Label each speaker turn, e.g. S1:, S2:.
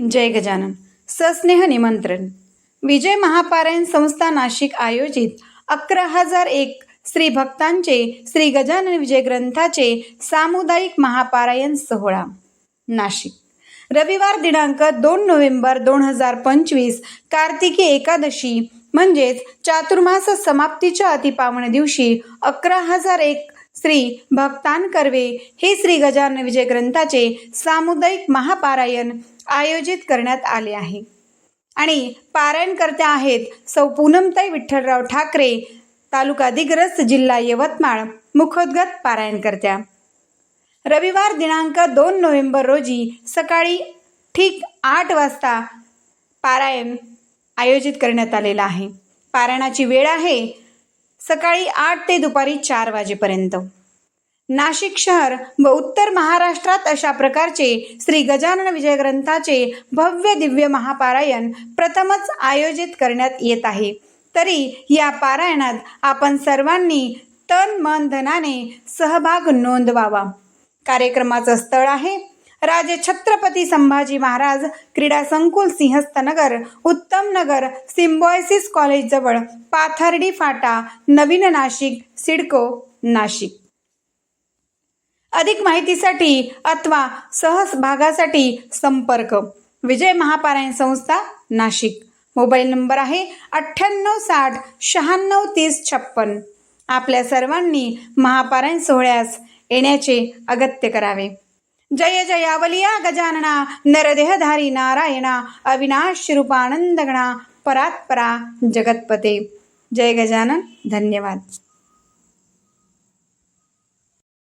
S1: जय गजानन. सस्नेह निमंत्रण. विजय महापारायण संस्था नाशिक आयोजित अकरा हजार एक श्री भक्तांचे श्री गजानन विजय ग्रंथाचे सामुदायिक महापारायण सोहळा नाशिक. रविवार दिनांक दोन नोव्हेंबर दोन हजार पंचवीस कार्तिकी एकादशी म्हणजेच चातुर्मास समाप्तीच्या अतिपावन दिवशी अकरा हजार एक श्री भक्तान कर्वे हे श्री गजानन विजय ग्रंथाचे सामुदायिक महापारायण आयोजित करण्यात आले आहे. आणि पारायणकर्त्या आहेत सौ पूनमताई विठ्ठलराव ठाकरे तालुका दिग्रस जिल्हा यवतमाळ मुखोद्गत पारायणकर्त्या. रविवार दिनांक दोन नोव्हेंबर रोजी सकाळी ठीक आठ वाजता पारायण आयोजित करण्यात आलेलं आहे. पारायणाची वेळ आहे सकाळी आठ ते दुपारी चार वाजेपर्यंत. नाशिक शहर व उत्तर महाराष्ट्रात अशा प्रकारचे श्री गजानन विजय ग्रंथाचे भव्य दिव्य महापारायण प्रथमच आयोजित करण्यात येत आहे. तरी या पारायणात आपण सर्वांनी तन मन धनाने सहभाग नोंदवावा. कार्यक्रमाचं स्थळ आहे राजे छत्रपती संभाजी महाराज क्रीडा संकुल सिंहस्थनगर उत्तम नगर सिम्बॉयसिस कॉलेजजवळ पाथर्डी फाटा नवीन नाशिक सिडको नाशिक. अधिक माहितीसाठी अथवा सहभागासाठी संपर्क. विजय महापारायण संस्था नाशिक. मोबाईल नंबर आहे अठ्ठ्याण्णव साठ शहाण्णव तीस छप्पन. आपल्या सर्वांनी महापारायण सोहळ्यास येण्याचे अगत्य करावे. जय जयावलिया गजानना नरदेहधारी नारायणा अविनाश रूपानंदगणा परात्परा जगतपते. जय गजानन धन्यवाद.